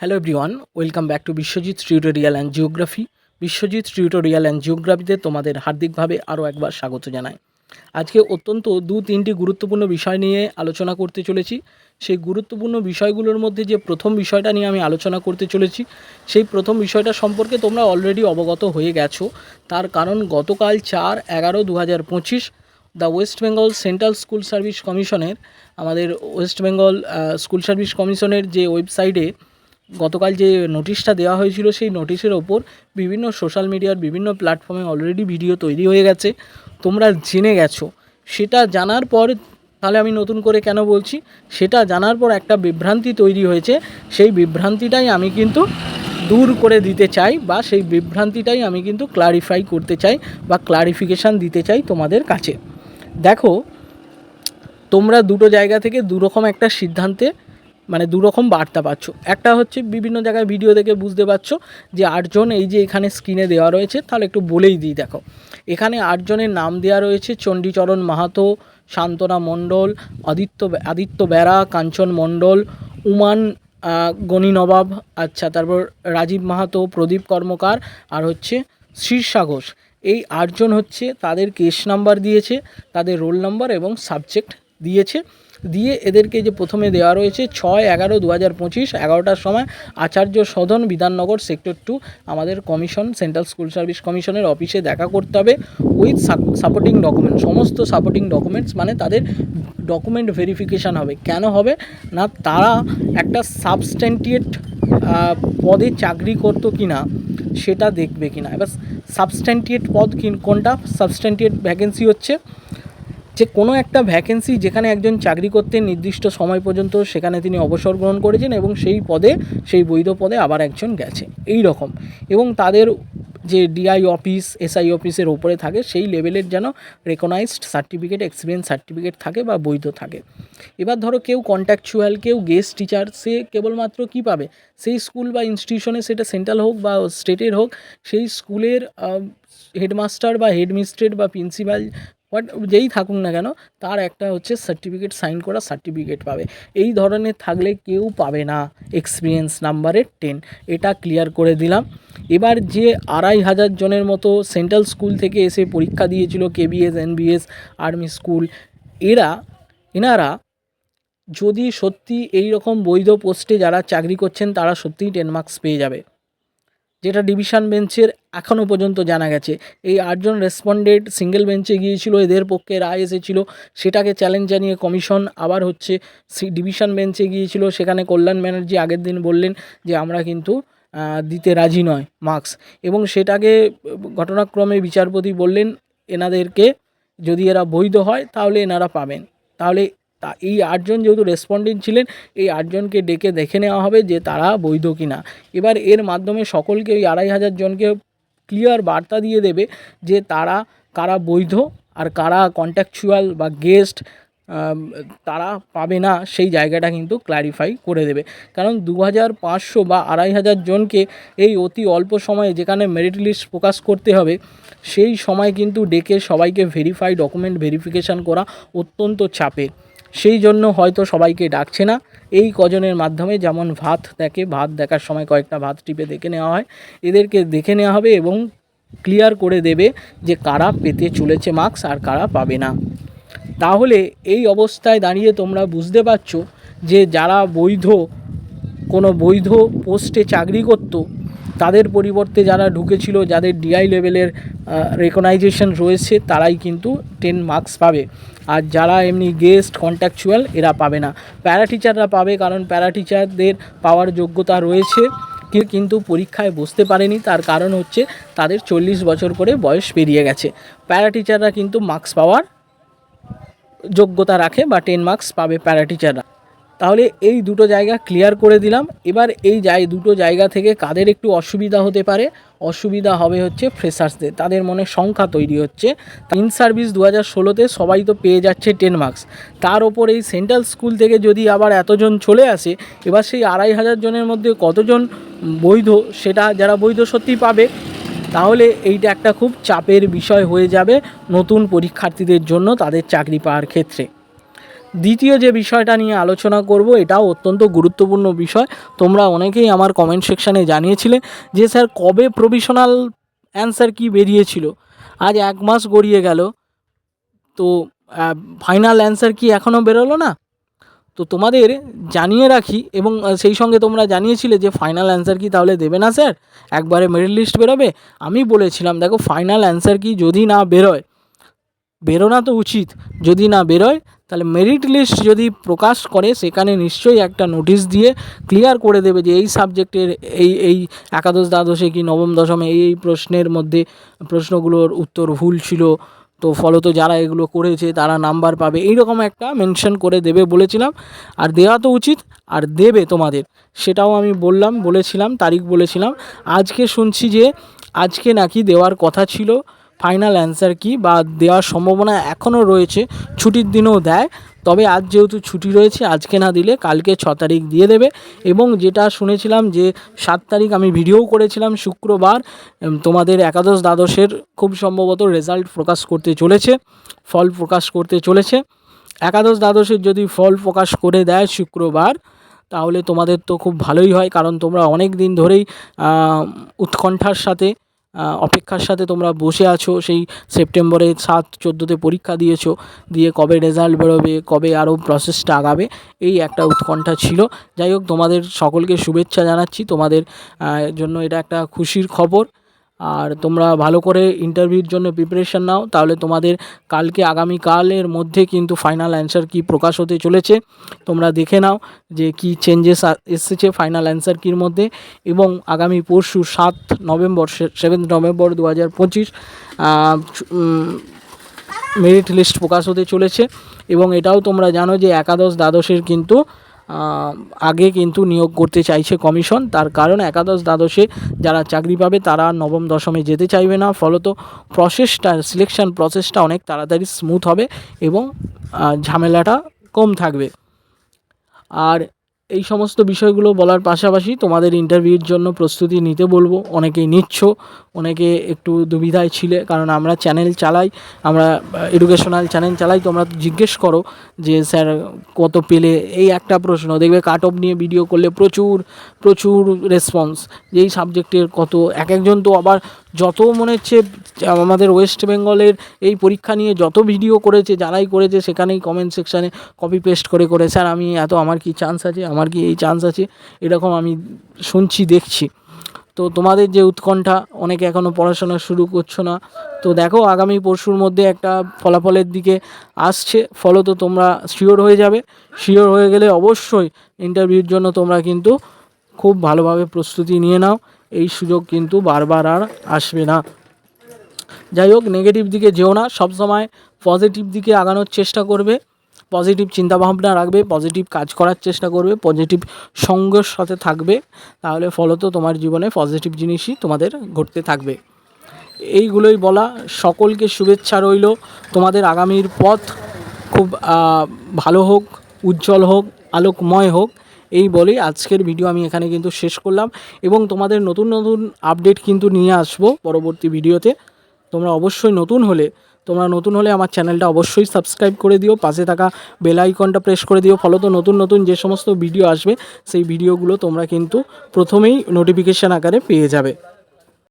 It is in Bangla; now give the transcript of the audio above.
Hello everyone welcome back to Biswajit tutorial and geography Biswajit tutorial and জিওগ্রাফিতে তোমাদের হার্দিকভাবে আরও একবার স্বাগত জানাই। আজকে অত্যন্ত দু তিনটি গুরুত্বপূর্ণ বিষয় নিয়ে আলোচনা করতে চলেছি। সেই গুরুত্বপূর্ণ বিষয়গুলোর মধ্যে যে প্রথম বিষয়টা নিয়ে আমি আলোচনা করতে চলেছি, সেই প্রথম বিষয়টা সম্পর্কে তোমরা অলরেডি অবগত হয়ে গেছো। তার কারণ গতকাল চার এগারো দু হাজার পঁচিশ the west Bengal central school service কমিশনের আমাদের ওয়েস্ট বেঙ্গল স্কুল সার্ভিস কমিশনের যে ওয়েবসাইটে গতকাল যে নোটিশটা দেওয়া হয়েছিল সেই নোটিশের ওপর বিভিন্ন সোশ্যাল মিডিয়ার বিভিন্ন প্ল্যাটফর্মে অলরেডি ভিডিও তৈরি হয়ে গেছে। তোমরা জেনে গেছো। সেটা জানার পর তাহলে আমি নতুন করে কেন বলছি? সেটা জানার পর একটা বিভ্রান্তি তৈরি হয়েছে। সেই বিভ্রান্তিটাই আমি কিন্তু দূর করে দিতে চাই বা সেই বিভ্রান্তিটাই আমি কিন্তু ক্লারিফাই করতে চাই বা ক্লারিফিকেশান দিতে চাই তোমাদের কাছে। দেখো, তোমরা দুটো জায়গা থেকে দুরকম একটা সিদ্ধান্তে মানে দুরকম বার্তা পাচ্ছ। একটা হচ্ছে বিভিন্ন জায়গায় ভিডিও দেখে বুঝতে পারছ যে আটজন এই যে এখানে স্ক্রিনে দেওয়া রয়েছে, তাহলে একটু বলেই দিই দেখো। এখানে আটজনের নাম দেওয়া রয়েছে চণ্ডীচরণ মাহাতো, শান্তনা মণ্ডল, আদিত্য আদিত্য বেড়া কাঞ্চন মণ্ডল, উমান গণি নবাব আচ্ছা তারপর রাজীব মাহাতো, প্রদীপ কর্মকার, আর হচ্ছে শীর্ষা ঘোষ। এই আটজন হচ্ছে তাদের কেস নাম্বার দিয়েছে, তাদের রোল নাম্বার এবং সাবজেক্ট দিয়েছে। দিয়ে এদেরকে যে প্রথমে দেওয়া রয়েছে ছয় এগারো দু হাজার পঁচিশ এগারোটার সময় আচার্য সদন বিধাননগর সেক্টর টু আমাদের কমিশন, সেন্ট্রাল স্কুল সার্ভিস কমিশনের অফিসে দেখা করতে হবে উইথ সাপোর্টিং ডকুমেন্ট সমস্ত সাপোর্টিং ডকুমেন্টস মানে তাদের ডকুমেন্ট ভেরিফিকেশান হবে। কেন হবে? না, তারা একটা সাবস্ট্যান্টিয়েট পদে চাকরি করতো কি না সেটা দেখবে কি না এবার সাবস্ট্যান্টিয়েট পদ কোনটা? সাবস্ট্যান্টিয়েট ভ্যাকেন্সি হচ্ছে যে কোনো একটা ভ্যাকেন্সি যেখানে একজন চাকরি করতেন নির্দিষ্ট সময় পর্যন্ত সেখানে তিনি অবসর গ্রহণ করেছেন এবং সেই পদে, সেই বৈধ পদে আবার একজন গেছে এই রকম। এবং তাদের যে ডিআই অফিস এসআই অফিসের ওপরে থাকে, সেই লেভেলের যেন রেকগনাইজড সার্টিফিকেট এক্সপিরিয়েন্স সার্টিফিকেট থাকে বা বৈধ থাকে। এবার ধরো কেউ কন্ট্যাকচুয়াল কেউ গেস্ট টিচার সে কেবলমাত্র কী পাবে? সেই স্কুল বা ইনস্টিটিউশনে সেটা সেন্ট্রাল হোক বা স্টেটের হোক, সেই স্কুলের হেডমাস্টার বা হেডমিস্ট্রেট বা প্রিন্সিপাল বাট যেই থাকুক না কেন, তার একটা হচ্ছে সার্টিফিকেট সাইন করা সার্টিফিকেট পাবে। এই ধরনের থাকলে কেউ পাবে না এক্সপিরিয়েন্স নাম্বারের টেন এটা ক্লিয়ার করে দিলাম। এবার যে আড়াই হাজার জনের মতো সেন্ট্রাল স্কুল থেকে এসে পরীক্ষা দিয়েছিল কেবিএস এনবিএস আর্মি স্কুল এরা, এনারা যদি সত্যি এই রকম বৈধ পোস্টে যারা চাকরি করছেন, তারা সত্যিই টেন মার্কস পেয়ে যাবে। যেটা ডিভিশন বেঞ্চের এখনও পর্যন্ত জানা গেছে। এই আটজন রেসপন্ডেন্ট সিঙ্গেল বেঞ্চে গিয়েছিল, এদের পক্ষে রায় এসেছিল। সেটাকে চ্যালেঞ্জ জানিয়ে কমিশন আবার হচ্ছে ডিভিশন বেঞ্চে গিয়েছিল। সেখানে কল্যাণ ব্যানার্জি আগের দিন বললেন যে, আমরা কিন্তু দিতে রাজি নয় মার্কস এবং সেটাকে ঘটনাক্রমে বিচারপতি বললেন, এনাদেরকে যদি এরা বৈধ হয়, তাহলে এনারা পাবেন। তাহলে তা এই আটজন যেহেতু রেসপন্ডেন্ট ছিলেন, এই আটজনকে ডেকে দেখে নেওয়া হবে যে তারা বৈধ কিনা। এবার এর মাধ্যমে সকলকে ওই আড়াই হাজার জনকে ক্লিয়ার বার্তা দিয়ে দেবে যে তারা, কারা বৈধ আর কারা কন্ট্যাকচুয়াল বা গেস্ট তারা পাবে না, সেই জায়গাটা কিন্তু ক্লারিফাই করে দেবে। কারণ দু হাজার পাঁচশো বা আড়াই হাজার জনকে এই অতি অল্প সময়ে যেখানে মেরিট লিস্ট প্রকাশ করতে হবে, সেই সময় কিন্তু ডেকে সবাইকে ভেরিফাই ডকুমেন্ট ভেরিফিকেশান করা অত্যন্ত চাপের। সেই জন্য হয়তো সবাইকে ডাকছে না। এই কজনের মাধ্যমে যেমন ভাত দেখে, ভাত দেখার সময় কয়েকটা ভাত টিপে দেখে নেওয়া হয়। এদেরকে দেখে নেওয়া হবে এবং ক্লিয়ার করে দেবে যে কারা পেতে চলেছে মার্কস আর কারা পাবে না। তাহলে এই অবস্থায় দাঁড়িয়ে তোমরা বুঝতে পারছ যে যারা বৈধ, কোনো বৈধ পোস্টে চাকরি করতো তাদের পরিবর্তে যারা ঢুকেছিল, যাদের ডিআই লেভেলের রেকগনাইজেশন রয়েছে, তারাই কিন্তু টেন মার্কস পাবে। আর যারা এমনি গেস্ট কন্ট্যাকচুয়াল এরা পাবে না। প্যারা টিচাররা পাবে, কারণ প্যারা টিচারদের পাওয়ার যোগ্যতা রয়েছে। কিন্তু পরীক্ষায় বসতে পারেনি, তার কারণ হচ্ছে তাদের চল্লিশ বছর করে বয়স পেরিয়ে গেছে। প্যারা টিচাররা কিন্তু মার্কস পাওয়ার যোগ্যতা রাখে বা টেন মার্কস পাবে প্যারা টিচাররা তাহলে এই দুটো জায়গা ক্লিয়ার করে দিলাম। এবার এই জায় দুটো জায়গা থেকে কাদের একটু অসুবিধা হতে পারে, অসুবিধা হবে হচ্ছে ফ্রেশার্সদের তাদের মনে সংখ্যা তৈরি হচ্ছে। ইন সার্ভিস দু হাজার ষোলোতে সবাই তো পেয়ে যাচ্ছে টেন মার্কস তার ওপর এই সেন্ট্রাল স্কুল থেকে যদি আবার এতজন চলে আসে, এবার সেই আড়াই হাজার জনের মধ্যে কতজন বৈধ, সেটা যারা বৈধ সত্যি পাবে, তাহলে এইটা একটা খুব চাপের বিষয় হয়ে যাবে নতুন পরীক্ষার্থীদের জন্য তাদের চাকরি পাওয়ার ক্ষেত্রে। দ্বিতীয় যে বিষয়টা নিয়ে আলোচনা করব, এটাও অত্যন্ত গুরুত্বপূর্ণ বিষয়। তোমরা অনেকেই আমার কমেন্ট সেকশানে জানিয়েছিলে যে, স্যার, কবে প্রভিশনাল অ্যান্সার কি বেরিয়েছিল? আজ এক মাস গড়িয়ে গেল। তো ফাইনাল অ্যান্সার কি এখনও বেরোলো না? তো তোমাদের জানিয়ে রাখি এবং সেই সঙ্গে তোমরা জানিয়েছিলে যে ফাইনাল অ্যান্সার কি তাহলে দেবে না, স্যার? একবারে মেরিট লিস্ট বেরোবে? আমি বলেছিলাম, দেখো ফাইনাল অ্যান্সার কি যদি না বেরোয় বেরোনা তো উচিত। যদি না বেরোয়, তাহলে মেরিট লিস্ট যদি প্রকাশ করে, সেখানে নিশ্চয়ই একটা নোটিশ দিয়ে ক্লিয়ার করে দেবে যে এই সাবজেক্টের এই এই একাদশ, দ্বাদশে কি নবম, দশমে এই এই প্রশ্নের মধ্যে প্রশ্নগুলোর উত্তর ভুল ছিল। তো ফলত যারা এগুলো করেছে, তারা নাম্বার পাবে। এইরকম একটা মেনশন করে দেবে বলেছিলাম। আর দেওয়া তো উচিত, আর দেবে তোমাদের। সেটাও আমি বললাম, বলেছিলাম, তারিখ বলেছিলাম। আজকে শুনছি যে, আজকে নাকি দেওয়ার কথা ছিল। ফাইনাল অ্যান্সার কি বা দেওয়ার সম্ভাবনা এখনও রয়েছে, ছুটির দিনেও দেয়। তবে আজ যেহেতু ছুটি রয়েছে, আজকে না দিলে কালকে ছ তারিখ দিয়ে দেবে। এবং যেটা শুনেছিলাম যে সাত তারিখ আমি ভিডিও করেছিলাম, শুক্রবার তোমাদের একাদশ দ্বাদশের খুব সম্ভবত রেজাল্ট প্রকাশ করতে চলেছে, ফল প্রকাশ করতে চলেছে। একাদশ দ্বাদশের যদি ফল প্রকাশ করে দেয় শুক্রবার, তাহলে তোমাদের তো খুব ভালোই হয়, কারণ তোমরা অনেক দিন ধরেই উৎকণ্ঠার সাথে অপেক্ষার সাথে তোমরা বসে আছো। সেই সেপ্টেম্বরে সাত, চোদ্দোতে পরীক্ষা দিয়েছ। দিয়ে কবে রেজাল্ট বেরোবে, কবে আরও প্রসেসটা আগাবে, এই একটা উৎকণ্ঠা ছিল। যাই হোক, তোমাদের সকলকে শুভেচ্ছা জানাচ্ছি। তোমাদের জন্য এটা একটা খুশির খবর। আর তোমরা ভালো করে ইন্টারভিউর জন্য প্রিপারেশন নাও, তাহলে তোমাদের কালকে আগামীকালের মধ্যে কিন্তু ফাইনাল অ্যান্সার কি প্রকাশ হতে চলেছে, তোমরা দেখে নাও যে কি চেঞ্জেস এসেছে ফাইনাল অ্যান্সার কির মধ্যে। এবং আগামী পরশু সাত নভেম্বর সেভেন্থ নভেম্বর দু হাজার পঁচিশ মেরিট লিস্ট প্রকাশ হতে চলেছে। এবং এটাও তোমরা জানো যে একাদশ দ্বাদশের কিন্তু আগে কিন্তু নিয়োগ করতে চাইছে কমিশন। তার কারণ একাদশ দ্বাদশে যারা চাকরি পাবে তারা নবম দশমে যেতে চাইবে না। ফলত প্রসেসটা সিলেকশন প্রসেসটা অনেক তাড়াতাড়ি স্মুথ হবে এবং ঝামেলাটা কম থাকবে। আর এই সমস্ত বিষয়গুলো বলার পাশাপাশি তোমাদের ইন্টারভিউর জন্য প্রস্তুতি নিতে বলব। অনেকেই নিচ্ছ, অনেকে একটু দুবিধায় ছিলে, কারণ আমরা চ্যানেল চালাই, আমরা এডুকেশনাল চ্যানেল চালাই, তোমরা জিজ্ঞেস করো যে, স্যার, কত পেলে? এই একটা প্রশ্ন। দেখবে কাট অফ নিয়ে ভিডিও করলে প্রচুর প্রচুর রেসপন্স যেই সাবজেক্টের কত, এক একজন তো আবার যত মনে হচ্ছে আমাদের ওয়েস্ট বেঙ্গলের এই পরীক্ষা নিয়ে যত ভিডিও করেছে, যারাই করেছে, সেখানেই কমেন্ট সেকশানে কপি পেস্ট করে করে, স্যার, আমি এত, আমার কি চান্স আছে? আমার কি এই চান্স আছে? এরকম আমি শুনছি, দেখছি। তো তোমাদের যে উৎকণ্ঠা, অনেকে এখনও পড়াশোনা শুরু করছ না। তো দেখো, আগামী পরশুর মধ্যে একটা ফলাফলের দিকে আসছে। ফলত তোমরা শিওর হয়ে যাবে। শিওর হয়ে গেলে অবশ্যই ইন্টারভিউর জন্য তোমরা কিন্তু খুব ভালোভাবে প্রস্তুতি নিয়ে নাও। এই সুযোগ কিন্তু বারবার আর আসবে না। যাই হোক নেগেটিভ দিকে যেও না সবসময় পজিটিভ দিকে আগানোর চেষ্টা করবে। পজিটিভ চিন্তাভাবনা রাখবে পজিটিভ কাজ করার চেষ্টা করবে পজিটিভ সঙ্গের সাথে থাকবে। তাহলে ফলত তোমার জীবনে পজিটিভ জিনিসই তোমাদের ঘটতে থাকবে। এইগুলোই বলা, সকলকে শুভেচ্ছা রইল। তোমাদের আগামীর পথ খুব ভালো হোক, উজ্জ্বল হোক, আলোকময় হোক। এই বলেই আজকের ভিডিও আমি এখানে কিন্তু শেষ করলাম এবং তোমাদের নতুন নতুন আপডেট কিন্তু নিয়ে আসব পরবর্তী ভিডিওতে। তোমরা অবশ্যই নতুন হলে, তোমরা নতুন হলে আমার চ্যানেলটা অবশ্যই সাবস্ক্রাইব করে দিও, পাশে থাকা বেল আইকনটা প্রেস করে দিও ফলত নতুন নতুন যে সমস্ত ভিডিও আসবে, সেই ভিডিওগুলো তোমরা কিন্তু প্রথমেই নোটিফিকেশান আকারে পেয়ে যাবে।